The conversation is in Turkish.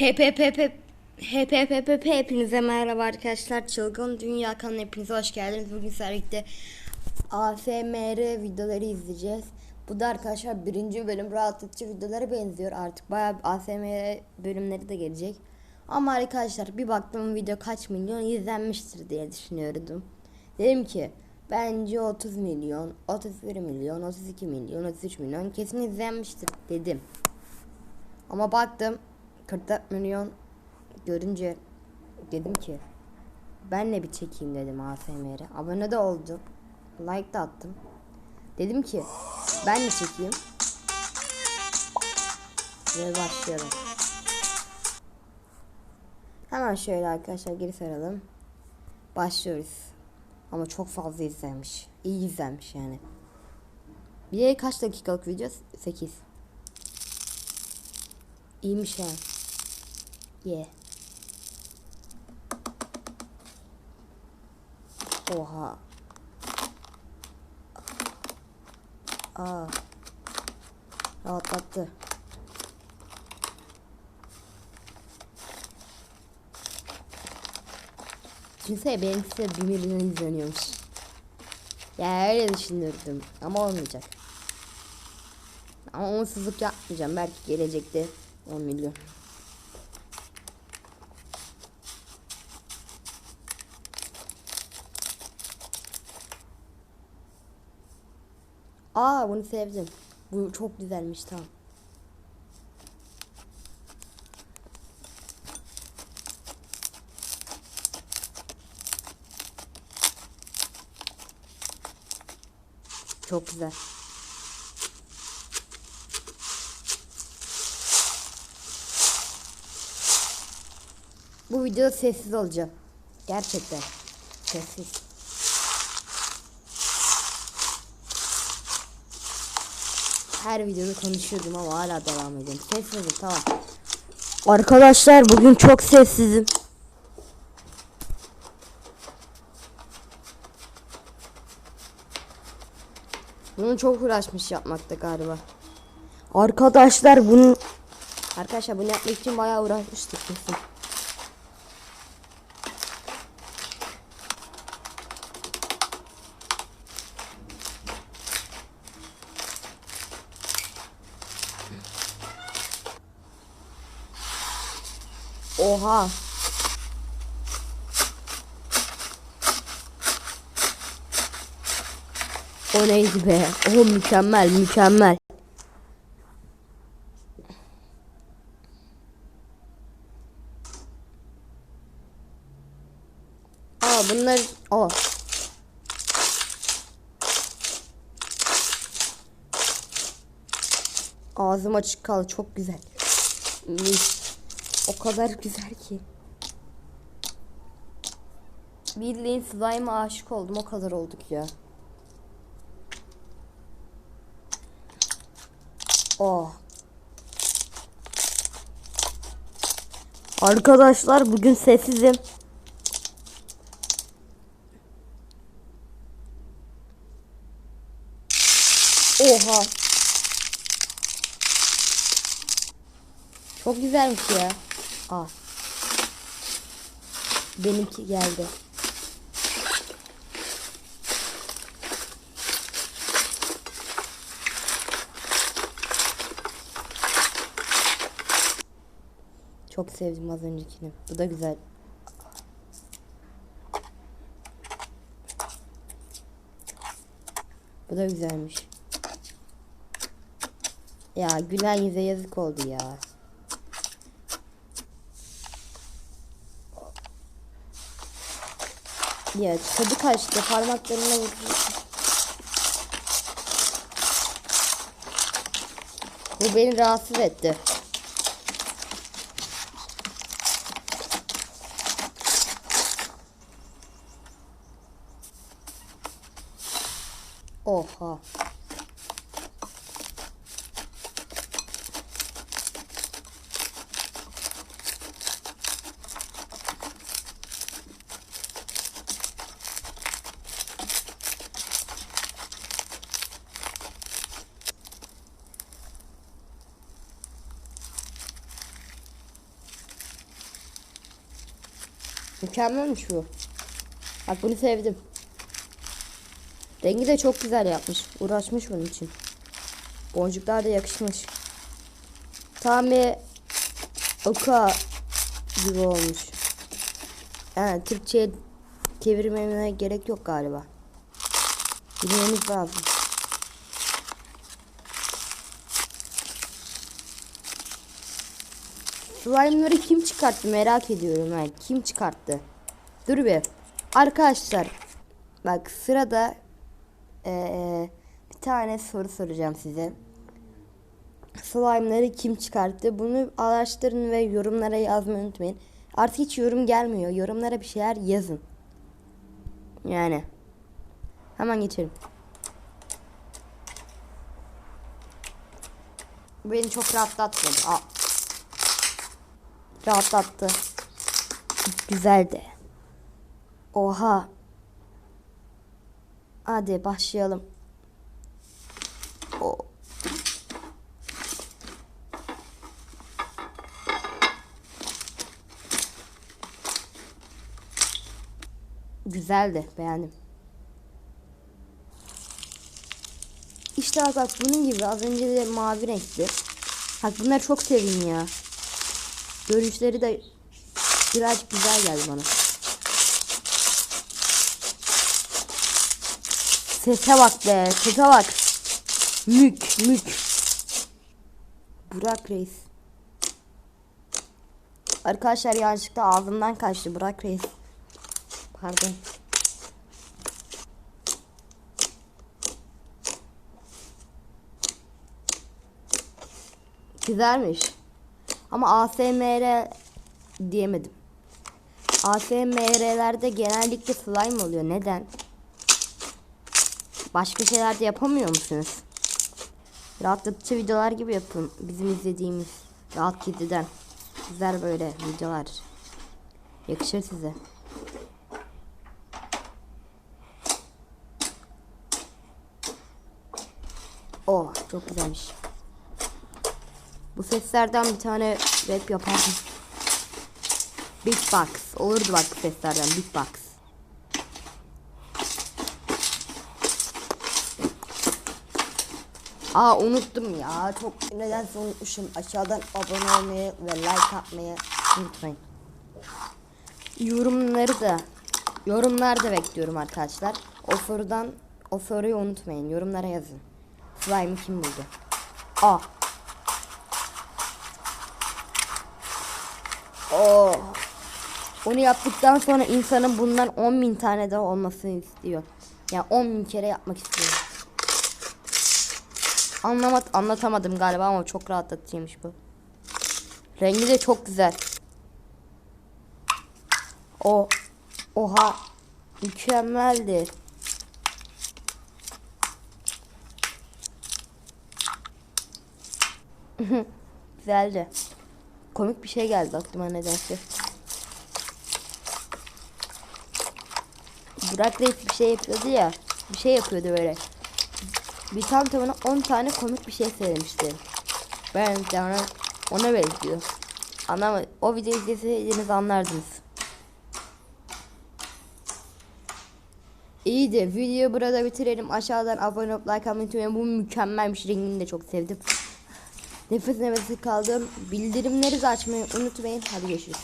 HPPP HPPP hepinize merhaba arkadaşlar. Çılgın Dünya kanalına hepinize hoş geldiniz. Bugün sizlerle ASMR videoları izleyeceğiz. Bu da arkadaşlar birinci bölüm rahatlatıcı videolara benziyor artık. Bayağı ASMR bölümleri de gelecek. Ama arkadaşlar bir baktım video kaç milyon izlenmiştir diye düşünüyordum. Dedim ki bence 30 milyon, 31 milyon, 32 milyon, 33 milyon kesin izlenmiştir dedim. Ama baktım 44 milyon görünce dedim ki ben de bir çekeyim dedim ASMR'e. Abone de oldum. Like da attım. Dedim ki ben de çekeyim. Ve başlayalım. Hemen şöyle arkadaşlar geri saralım. Başlıyoruz. Ama çok fazla izlenmiş. İyi izlenmiş yani. Bir de kaç dakikalık video? 8. İyiymiş ha. Ye. Oha. Aa. Rahatlattı. Düşünsene benimkisi de 1 milyon izleniyormuş. Ya öyle düşünürdüm ama olmayacak. Ama umutsuzluk yapmayacağım. Belki gelecekte 10 milyon. Aa bunu sevdim. Bu çok güzelmiş tamam. Çok güzel. Bu videoda sessiz olacağım. Gerçekten. Sessiz. Her videoda konuşuyordum ama hala devam ediyorum. Sessizim tamam. Arkadaşlar bugün çok sessizim. Bunu çok uğraşmış yapmakta galiba. Arkadaşlar bunu Arkadaşlar bunu yapmak için bayağı uğraşmıştık kesin. Oha. O neydi be? O mükemmel mükemmel. Aa bunlar o. Ağzım açık kaldı çok güzel. Mis. O kadar güzel ki. Bildiğin slime'a aşık oldum o kadar olduk ya. Oh. Arkadaşlar bugün sessizim. Oha. Çok güzelmiş ya. Aa. Benimki geldi. Çok sevdim az öncekini. Bu da güzel. Bu da güzelmiş. Ya gülen yüze yazık oldu ya. Ya tadı kaçtı parmaklarına vurdu. Bu beni rahatsız etti. Oha. Mükemmelmiş bu. Bak bunu sevdim. Rengi de çok güzel yapmış. Uğraşmış bunun için. Boncuklar da yakışmış. Tam bir oka gibi olmuş. Yani Türkçe'ye çevirmeme gerek yok galiba. Bilmemiz lazım. Slime'ları kim çıkarttı merak ediyorum ben. Kim çıkarttı? Dur bir. Arkadaşlar bak sırada eee, bir tane soru soracağım size. Slime'ları kim çıkarttı? Bunu araştırın ve yorumlara yazmayı unutmayın. Artık hiç yorum gelmiyor. Yorumlara bir şeyler yazın. Yani. Hemen geçelim. Beni çok rahatlatmadı. Aa. Rahatlattı. Güzeldi. Oha. Hadi başlayalım. O. Güzeldi. Beğendim. İşte bak, bak bunun gibi az önce de mavi renkli. Bak bunları çok sevdim ya. Görünüşleri de birazcık güzel geldi bana. Sese bak be, sese bak. Mük, mük. Burak Reis. Arkadaşlar yanlışlıkla ağzımdan kaçtı Burak Reis. Pardon. Güzelmiş. Ama ASMR diyemedim. ASMR'lerde genellikle slime oluyor. Neden? Başka şeyler de yapamıyor musunuz? Rahatlatıcı videolar gibi yapın. Bizim izlediğimiz Rahat Kedi'den. Güzel böyle videolar. Yakışır size. Oh çok güzelmiş. Bu seslerden bir tane rap yapardım. Big Box. Olurdu bak bu seslerden Big Box. Aa unuttum ya. Çok nedense unutmuşum. Aşağıdan abone olmayı ve like atmayı unutmayın. Yorumları da yorumlarda bekliyorum arkadaşlar. O sorudan o soruyu unutmayın. Yorumlara yazın. Slime'ı kim buldu? Aa. Oh. Onu yaptıktan sonra insanın bundan 10 bin tane daha olmasını istiyor. Yani 10 bin kere yapmak istiyor. Anlamat anlatamadım galiba ama çok rahatlatıcıymış bu. Rengi de çok güzel. O oha mükemmeldi. Güzeldi. Komik bir şey geldi aklıma nedense. Burak Reis bir şey yapıyordu ya. Bir şey yapıyordu böyle. Bir tam tamına 10 tane komik bir şey söylemişti. Ben ona, ona benziyor. Anlamadım. O videoyu izleseydiniz anlardınız. İyi de videoyu burada bitirelim. Aşağıdan abone olup like atmayı unutmayın. Bu mükemmelmiş. Rengini de çok sevdim. Nefes nefese kaldım. Bildirimleri açmayı unutmayın. Hadi görüşürüz.